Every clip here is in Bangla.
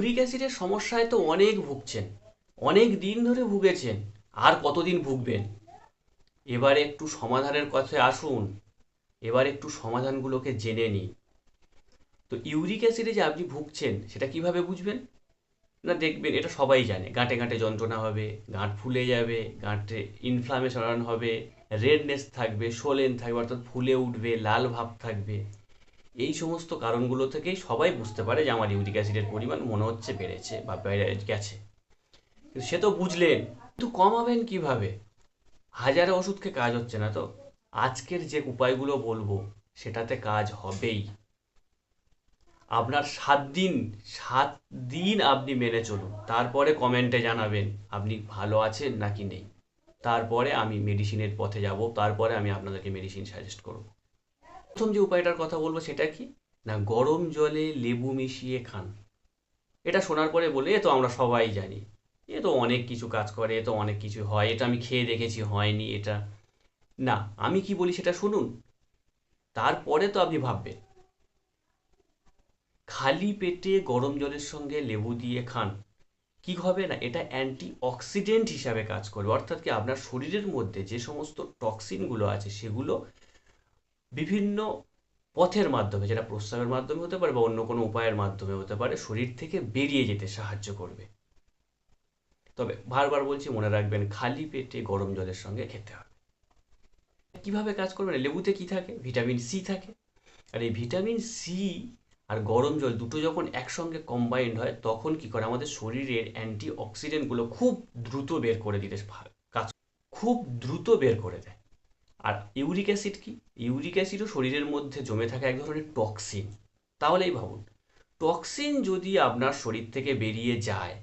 ইউরিক অ্যাসিডের সমস্যায় তো অনেক ভুগছেন, অনেক দিন ধরে ভুগেছেন, আর কতদিন ভুগবেন? এবার একটু সমাধানের কথায় আসুন, এবার একটু সমাধানগুলোকে জেনে নিই। তো ইউরিক অ্যাসিডে যে আপনি ভুগছেন, সেটা কীভাবে বুঝবেন? না দেখবেন, এটা সবাই জানে, গাঁটে গাঁটে যন্ত্রণা হবে, গাঁট ফুলে যাবে, গাঁটে ইনফ্লামেশন হবে রেডনেস থাকবে সোলেন থাকবে, অর্থাৎ ফুলে উঠবে, লাল ভাব থাকবে। এই সমস্ত কারণগুলো থেকেই সবাই বুঝতে পারে যে আমার ইউরিক অ্যাসিডের পরিমাণ মনে হচ্ছে বেড়েছে বা বেড়ে গেছে। কিন্তু সে তো বুঝলেন, কিন্তু কমাবেন কীভাবে? হাজারে ওষুধ খেয়ে কাজ হচ্ছে না তো? আজকের যে উপায়গুলো বলব, সেটাতে কাজ হবেই। আপনার সাত দিন সাত দিন আপনি মেনে চলুন। তারপরে কমেন্টে জানাবেন, আপনি ভালো আছেন নাকি নেই? তারপরে আমি মেডিসিনের পথে যাব, তারপরে আমি আপনাদেরকে মেডিসিন সাজেস্ট করব। প্রথম যে উপায়টার কথা বলব সেটা কি? না, গরম জলে লেবু মিশিয়ে খান। এটা শোনার পরে বলে, এ তো আমরা সবাই জানি। এ তো অনেক কিছু কাজ করে, এ তো অনেক কিছু হয়, এটা আমি খেয়ে দেখেছি, হয়নি এটা। না, আমি কি বলি সেটা শুনুন। তারপরে তো আপনি ভাববেন। খালি পেটে গরম জলের সঙ্গে লেবু দিয়ে খান, কি হবে না? এটা অ্যান্টি অক্সিডেন্ট হিসাবে কাজ করবে। অর্থাৎ কি আপনার শরীরের মধ্যে যে সমস্ত টক্সিনগুলো আছে, সেগুলো বিভিন্ন পথের মাধ্যমে, যেটা প্রস্রাবের মাধ্যমে হতে পারে বা অন্য কোনো উপায়ের মাধ্যমে হতে পারে, শরীর থেকে বেরিয়ে যেতে সাহায্য করবে। তবে বারবার বলছি, মনে রাখবেন, খালি পেটে গরম জলের সঙ্গে খেতে হবে। কীভাবে কাজ করবেন? লেবুতে কি থাকে? ভিটামিন সি থাকে। আর এই ভিটামিন সি আর গরম জল দুটো যখন একসঙ্গে কম্বাইন্ড হয়, তখন কি করে? আমাদের শরীরের অ্যান্টি অক্সিডেন্টগুলো খুব দ্রুত বের করে দিতে কাজ খুব দ্রুত বের করে দেয়। আর ইউরিক অ্যাসিড কি? ইউরিক অ্যাসিডও শরীরের মধ্যে জমে থাকা এক ধরনের টক্সিন। তাহলেই ভাবুন, টক্সিন যদি আপনার শরীর থেকে বেরিয়ে যায়,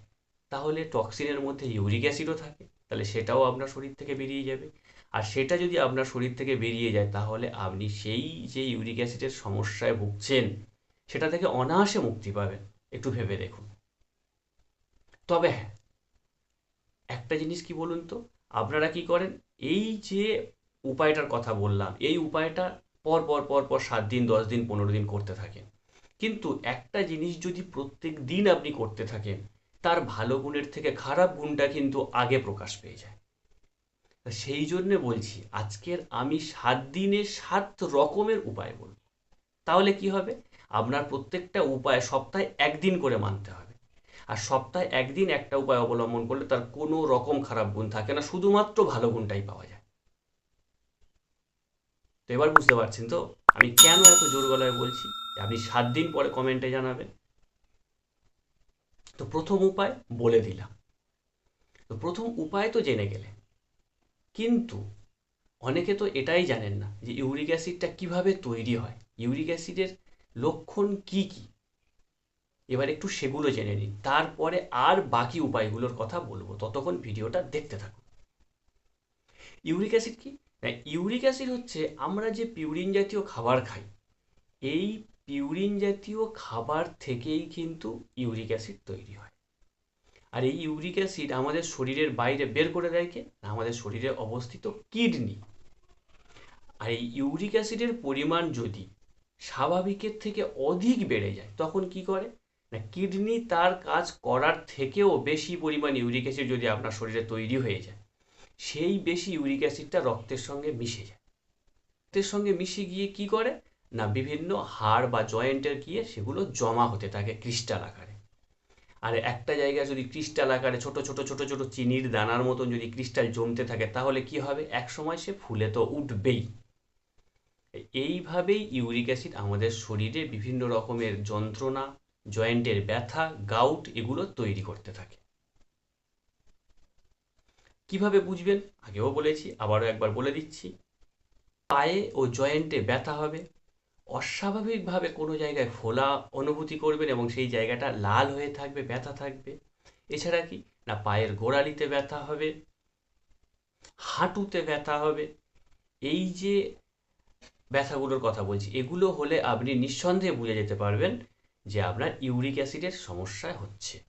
তাহলে টক্সিনের মধ্যে ইউরিক অ্যাসিডও থাকে, তাহলে সেটাও আপনার শরীর থেকে বেরিয়ে যাবে। আর সেটা যদি আপনার শরীর থেকে বেরিয়ে যায়, তাহলে আপনি সেই যে ইউরিক অ্যাসিডের সমস্যায় ভুগছেন, সেটা থেকে অনায়াসে মুক্তি পাবেন। একটু ভেবে দেখুন। তবে হ্যাঁ একটা জিনিস কি বলুন তো? আপনারা কি করেন? এই যে উপায়টার কথা বললাম, এই উপায়টা পর পর পর পর সাত দিন, দশ দিন, পনেরো দিন করতে থাকেন। কিন্তু একটা জিনিস যদি প্রত্যেক দিন আপনি করতে থাকেন, তার ভালো গুণের থেকে খারাপ গুণটা কিন্তু আগে প্রকাশ পেয়ে যায়। সেই জন্যে বলছি, আজকের আমি সাত দিনে সাত রকমের উপায় বলব। তাহলে কি হবে? আপনার প্রত্যেকটা উপায় সপ্তাহে একদিন করে মানতে হবে। আর সপ্তাহে একদিন একটা উপায় অবলম্বন করলে তার কোনো রকম খারাপ গুণ থাকে না, শুধুমাত্র ভালো গুণটাই পাওয়া যায়। তো এবার বুঝতে পারছেন তো? আমি কেন এত জোর গলায় বলছি? আপনি সাত দিন পরে কমেন্টে জানাবেন। তো প্রথম উপায় বলে দিলাম। তো প্রথম উপায় তো জেনে গেলে কিন্তু অনেকে তো এটাই জানেন না যে ইউরিক অ্যাসিডটা কীভাবে তৈরি হয়। ইউরিক অ্যাসিডের লক্ষণ কি কি? এবার একটু সেগুলো জেনে নিন। তারপরে আর বাকি উপায়গুলোর কথা বলব। ততক্ষণ ভিডিওটা দেখতে থাকুন। ইউরিক অ্যাসিড কি? না ইউরিক অ্যাসিড হচ্ছে আমরা যে পিউরিন জাতীয় খাবার খাই, এই পিউরিন জাতীয় খাবার থেকেই কিন্তু ইউরিক অ্যাসিড তৈরি হয়। আর এই ইউরিক অ্যাসিড আমাদের শরীরের বাইরে বের করে দেয় কে? আমাদের শরীরে অবস্থিত কিডনি। আর এই ইউরিক অ্যাসিডের পরিমাণ যদি স্বাভাবিকের থেকে অধিক বেড়ে যায়, তখন কি করে? না, কিডনি তার কাজ করার থেকেও বেশি পরিমাণ ইউরিক অ্যাসিড যদি আপনার শরীরে তৈরি হয়ে যায়। সেই বেশি ইউরিক অ্যাসিডটা রক্তের সঙ্গে মিশে যায়। রক্তের সঙ্গে মিশে গিয়ে কি করে? না, বিভিন্ন হাড় বা জয়েন্টের গিয়ে সেগুলো জমা হতে থাকে ক্রিস্টাল আকারে। আর একটা জায়গায় যদি ক্রিস্টাল আকারে ছোট ছোট ছোট ছোট চিনির দানার মতন যদি ক্রিস্টাল জমতে থাকে, তাহলে কি হবে? এক সময় সে ফুলে তো উঠবেই। এইভাবেই ইউরিক অ্যাসিড আমাদের শরীরে বিভিন্ন রকমের যন্ত্রণা জয়েন্টের ব্যথা গাউট এগুলো তৈরি করতে থাকে। কীভাবে বুঝবেন? আগেও বলেছি, আবারও একবার বলে দিচ্ছি। পায়ে ও জয়েন্টে ব্যথা হবে। অস্বাভাবিকভাবে কোনো জায়গায় ফোলা অনুভূতি করবেন এবং সেই জায়গাটা লাল হয়ে থাকবে, ব্যথা থাকবে। এছাড়া কি? না, পায়ের গোড়ালিতে ব্যথা হবে, হাঁটুতে ব্যথা হবে। এই যে ব্যথাগুলোর কথা বলছি, এগুলো হলে আপনি নিঃসন্দেহে বুঝে যেতে পারবেন যে আপনার ইউরিক অ্যাসিডের সমস্যা হচ্ছে।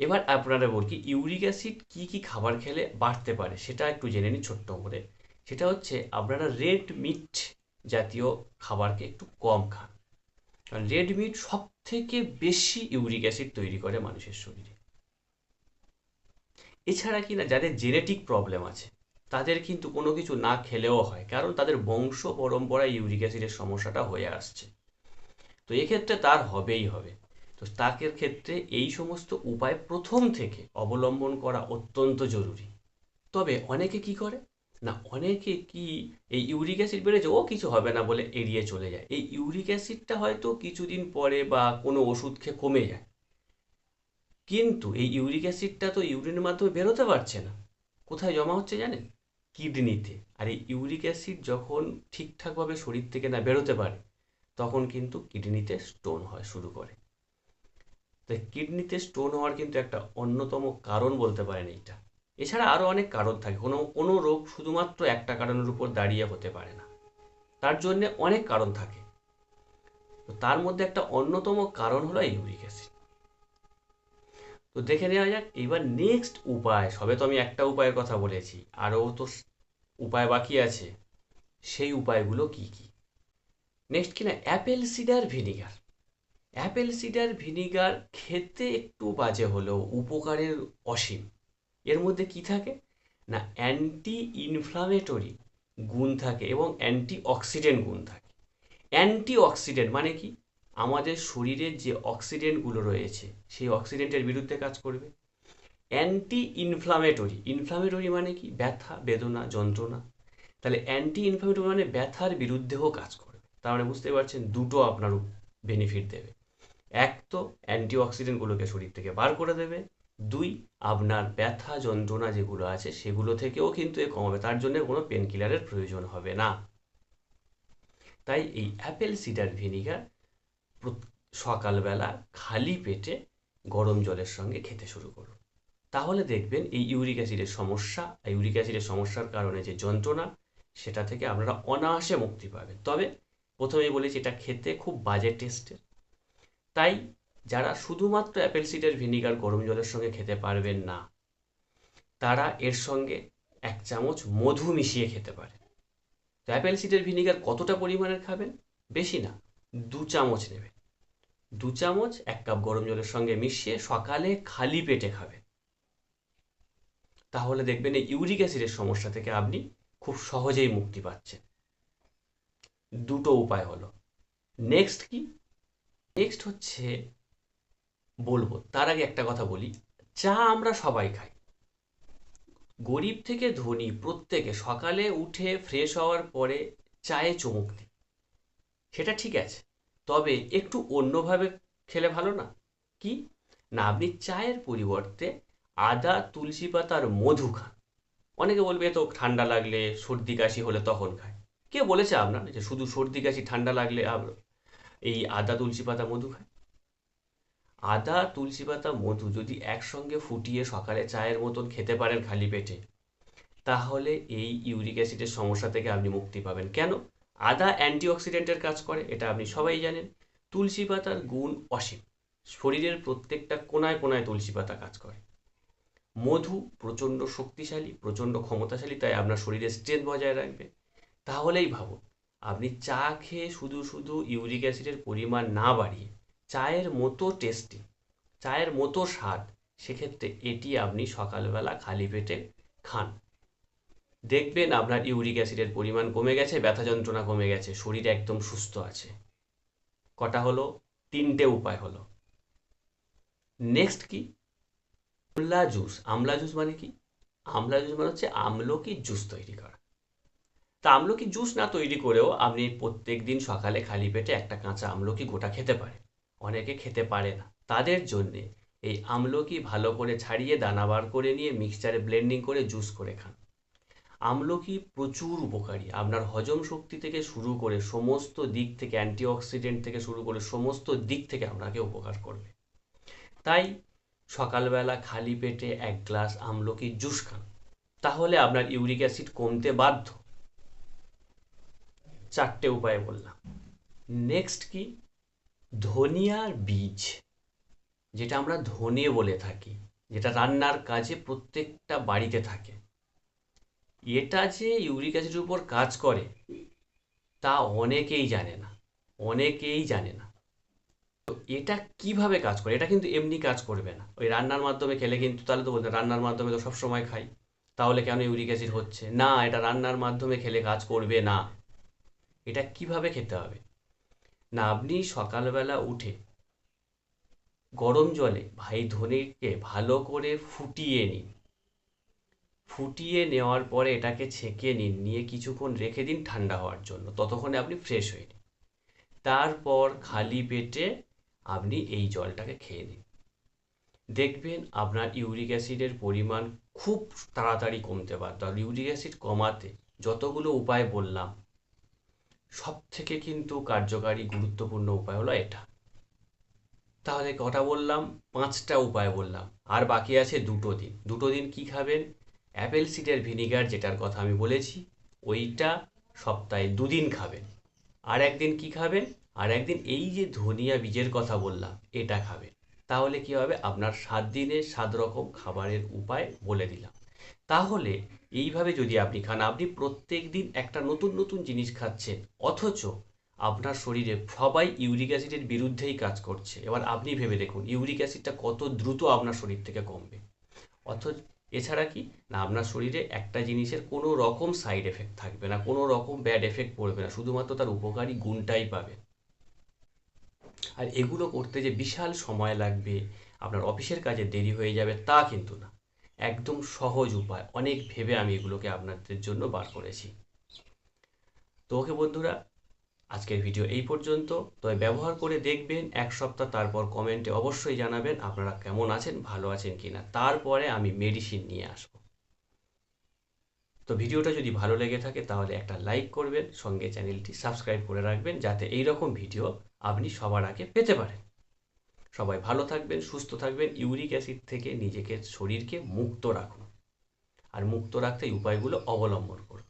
এবার আপনারা বলছি ইউরিক অ্যাসিড কী কী খাবার খেলে বাড়তে পারে সেটা একটু জেনে নিন ছোট্ট করে। সেটা হচ্ছে আপনারা রেড মিট জাতীয় খাবারকে একটু কম খান। কারণ রেড মিট সব থেকে বেশি ইউরিক অ্যাসিড তৈরি করে মানুষের শরীরে। এছাড়া কি না যাদের জেনেটিক প্রবলেম আছে, তাদের কিন্তু কোনো কিছু না খেলেও হয়, কারণ তাদের বংশ পরম্পরায় ইউরিক অ্যাসিডের সমস্যাটা হয়ে আসছে। তো এক্ষেত্রে তার হবেই হবে। তো তাকের ক্ষেত্রে এই সমস্ত উপায় প্রথম থেকে অবলম্বন করা অত্যন্ত জরুরি। তবে অনেকে কি করে? না, অনেকে কি এই ইউরিক অ্যাসিড বেড়েছে, ও কিছু হবে না বলে এড়িয়ে চলে যায়। এই ইউরিক অ্যাসিডটা হয়তো কিছুদিন পরে বা কোনো ওষুধ খেয়ে কমে যায়। কিন্তু এই ইউরিক অ্যাসিডটা তো ইউরিনের মাধ্যমে বেরোতে পারছে না। কোথায় জমা হচ্ছে জানেন? কিডনিতে। আর এই ইউরিক অ্যাসিড যখন ঠিকঠাকভাবে শরীর থেকে না বেরোতে পারে, তখন কিন্তু কিডনিতে স্টোন হয় শুরু করে। তো কিডনিতে স্টোন হওয়ার কিন্তু একটা অন্যতম কারণ বলতে পারেন এইটা। এছাড়া আরও অনেক কারণ থাকে। কোনো কোনো রোগ শুধুমাত্র একটা কারণের উপর দাঁড়িয়ে হতে পারে না। তার জন্যে অনেক কারণ থাকে। তো তার মধ্যে একটা অন্যতম কারণ হলো ইউরিক অ্যাসিড। তো দেখে নেওয়া যাক এবার নেক্সট উপায়, সবে তো আমি একটা উপায়ের কথা বলেছি আরও তো উপায় বাকি আছে। সেই উপায়গুলো কি কি? নেক্সট কিনা apple cider vinegar. Apple cider vinegar খেতে একটু বাজে হলেও উপকারের অসীম। এর মধ্যে কি থাকে? না অ্যান্টি ইনফ্লামেটরি গুণ থাকে এবং অ্যান্টি অক্সিডেন্ট গুণ থাকে। অ্যান্টি অক্সিডেন্ট মানে কি? আমাদের শরীরের যে অক্সিডেন্টগুলো রয়েছে, সেই অক্সিডেন্টের বিরুদ্ধে কাজ করবে। অ্যান্টি ইনফ্লামেটরি ইনফ্লামেটরি মানে কি? ব্যথা, বেদনা, যন্ত্রণা। তাহলে অ্যান্টি ইনফ্লামেটরি মানে ব্যথার বিরুদ্ধেও কাজ করবে। তার মানে বুঝতে পারছেন, দুটো আপনার বেনিফিট দেবে। এক তো অ্যান্টি অক্সিডেন্টগুলোকে শরীর থেকে বার করে দেবে। দুই, আপনার ব্যথা, যন্ত্রণা যেগুলো আছে সেগুলো থেকেও কিন্তু এ কমাবে। তার জন্য কোনো পেন কিলারের প্রয়োজন হবে না। তাই এই অ্যাপেল সিডার ভিনিগার সকালবেলা খালি পেটে গরম জলের সঙ্গে খেতে শুরু করুন। তাহলে দেখবেন এই ইউরিক অ্যাসিডের সমস্যা ইউরিক অ্যাসিডের সমস্যার কারণে যে যন্ত্রণা, সেটা থেকে আপনারা অনায়াসে মুক্তি পাবেন। তবে প্রথমেই বলেছি, এটা খেতে খুব বাজে টেস্টের তাই যারা শুধুমাত্র অ্যাপেল সিডের ভিনিগার গরম জলের সঙ্গে খেতে পারবেন না, তারা এর সঙ্গে এক চামচ মধু মিশিয়ে খেতে পারে। তো অ্যাপেল সিডের ভিনিগার কতটা পরিমাণের খাবেন? বেশি না, দু চামচ নেবেন। দু চামচ এক কাপ গরম জলের সঙ্গে মিশিয়ে সকালে খালি পেটে খাবেন। তাহলে দেখবেন এই ইউরিক অ্যাসিডের সমস্যা থেকে আপনি খুব সহজেই মুক্তি পাচ্ছেন। দুটো উপায় হলো। নেক্সট কি? নেক্সট হচ্ছে বলব, তার আগে একটা কথা বলি। চা আমরা সবাই খাই। গরিব থেকে ধনী প্রত্যেকে সকালে উঠে ফ্রেশ হওয়ার পরে চায়ে চুমুক দিই। সেটা ঠিক আছে, তবে একটু অন্যভাবে খেলে ভালো না? কি? না, আপনি চায়ের পরিবর্তে আদা, তুলসী পাতার মধু খান। অনেকে বলবে তো ঠান্ডা লাগলে সর্দি কাশি হলে তখন খায় কে বলেছে আপনার? যে শুধু সর্দি কাশি, ঠান্ডা লাগলে এই আদা তুলসী পাতা মধু খায়? আদা তুলসী পাতা মধু যদি একসঙ্গে ফুটিয়ে সকালে চায়ের মতন খেতে পারেন খালি পেটে, তাহলে এই ইউরিক অ্যাসিডের সমস্যা থেকে আপনি মুক্তি পাবেন। কেন? আদা অ্যান্টিঅক্সিডেন্টের কাজ করে, এটা আপনি সবাই জানেন। তুলসী পাতার গুণ অসীম। শরীরের প্রত্যেকটা কোনায় কোনায় তুলসী পাতা কাজ করে। মধু প্রচণ্ড শক্তিশালী, প্রচণ্ড ক্ষমতাশালী, তাই আপনার শরীরে স্ট্রেংথ বজায় রাখবে। তাহলেই ভাবুন আপনি চা খেয়ে শুধু শুধু ইউরিক অ্যাসিডের পরিমাণ না বাড়িয়ে চায়ের মতো টেস্টি চায়ের মতো স্বাদ, সেক্ষেত্রে এটি আপনি সকালবেলা খালি পেটে খান। দেখবেন আপনার ইউরিক অ্যাসিডের পরিমাণ কমে গেছে, ব্যথা যন্ত্রণা কমে গেছে, শরীর একদম সুস্থ আছে। কটা হলো? তিনটে উপায় হলো। নেক্সট কি? আমলা জুস আমলা জুস মানে কি? আমলা জুস মানে হচ্ছে আমলকি জুস তৈরি করা। তা আমলকি জুস না তৈরি করেও আপনি প্রত্যেক দিন সকালে খালি পেটে একটা কাঁচা আমলকি গোটা খেতে পারে অনেকে খেতে পারে না। তাদের জন্যে এই আমলকি ভালো করে ছাড়িয়ে দানা বার করে নিয়ে মিক্সচারে ব্লেন্ডিং করে জুস করে খান। আমলকি প্রচুর উপকারী। আপনার হজম শক্তি থেকে শুরু করে সমস্ত দিক থেকে অ্যান্টিঅক্সিডেন্ট থেকে শুরু করে সমস্ত দিক থেকে আপনাকে উপকার করবে। তাই সকালবেলা খালি পেটে এক গ্লাস আমলকি জুস খান। তাহলে আপনার ইউরিক অ্যাসিড কমতে বাধ্য। চারটে উপায় বললাম। নেক্সট কি? ধনিয়ার বীজ, যেটা আমরা ধনে বলে থাকি, যেটা রান্নার কাজে প্রত্যেকটা বাড়িতে থাকে। এটা যে ইউরিক অ্যাসিডের উপর কাজ করে, তা অনেকেই জানে না, অনেকেই জানে না। তো এটা কীভাবে কাজ করে? এটা কিন্তু এমনি কাজ করবে না। ওই রান্নার মাধ্যমে খেলে কিন্তু তাহলে তো বলতে রান্নার মাধ্যমে তো সবসময় খাই। তাহলে কেন ইউরিক অ্যাসিড হচ্ছে? না, এটা রান্নার মাধ্যমে খেলে কাজ করবে না। এটা কীভাবে খেতে হবে? না আপনি সকালবেলা উঠে গরম জলে ভাই ধনেকে ভালো করে ফুটিয়ে নিন। ফুটিয়ে নেওয়ার পরে এটাকে ছেঁকে নিন, নিয়ে কিছুক্ষণ রেখে দিন ঠান্ডা হওয়ার জন্য। ততক্ষণে আপনি ফ্রেশ হয়ে নিন। তারপর খালি পেটে আপনি এই জলটাকে খেয়ে নিন। দেখবেন আপনার ইউরিক অ্যাসিডের পরিমাণ খুব তাড়াতাড়ি কমতে পারত আর ইউরিক অ্যাসিড কমাতে যতগুলো উপায় বললাম সব থেকে কিন্তু কার্যকারী গুরুত্বপূর্ণ উপায় হলো এটা। তাহলে কটা বললাম? পাঁচটা উপায় বললাম। আর বাকি আছে দুটো দিন। দুটো দিন কি খাবেন? অ্যাপেল সিডের ভিনিগার যেটার কথা আমি বলেছি, ওইটা সপ্তাহে দুদিন খাবেন। আর একদিন কি খাবেন? আর একদিন এই যে ধনিয়া বীজের কথা বললাম, এটা খাবেন। তাহলে কি হবে? আপনার সাত দিনে সাত রকম খাবারের উপায় বলে দিলাম। তাহলে এইভাবে যদি আপনি খান, আপনি প্রত্যেক দিন একটা নতুন নতুন জিনিস খাচ্ছেন, অথচ আপনার শরীরে সবাই ইউরিক অ্যাসিডের বিরুদ্ধেই কাজ করছে। এবার আপনি ভেবে দেখুন, ইউরিক অ্যাসিডটা কত দ্রুত আপনার শরীর থেকে কমবে। অথচ এছাড়া কি? না, আপনার শরীরে একটা জিনিসের কোনো রকম সাইড এফেক্ট থাকবে না, কোনো রকম ব্যাড এফেক্ট পড়বে না, শুধুমাত্র তার উপকারী গুণটাই পাবে আর এগুলো করতে যে বিশাল সময় লাগবে, আপনার অফিসের কাজে দেরি হয়ে যাবে তা কিন্তু না। একদম সহজ উপায়। অনেক ভেবে আমি এগুলোকে আপনাদের জন্য বার করেছি। তো ওকে বন্ধুরা, আজকের ভিডিও এই পর্যন্ত। তবে ব্যবহার করে দেখবেন, এক সপ্তাহ তারপর কমেন্টে অবশ্যই জানাবেন আপনারা কেমন আছেন, ভালো আছেন কি না তারপরে আমি মেডিসিন নিয়ে আসব। তো ভিডিওটা যদি ভালো লেগে থাকে তাহলে একটা লাইক করবেন, সঙ্গে চ্যানেলটি সাবস্ক্রাইব করে রাখবেন, যাতে এই রকম ভিডিও আপনি সবার আগে পেতে পারেন। সবাই ভালো থাকবেন, সুস্থ থাকবেন। ইউরিক অ্যাসিড থেকে নিজেকে, শরীরকে মুক্ত রাখুন। আর মুক্ত রাখতে এই উপায়গুলো অবলম্বন করুন।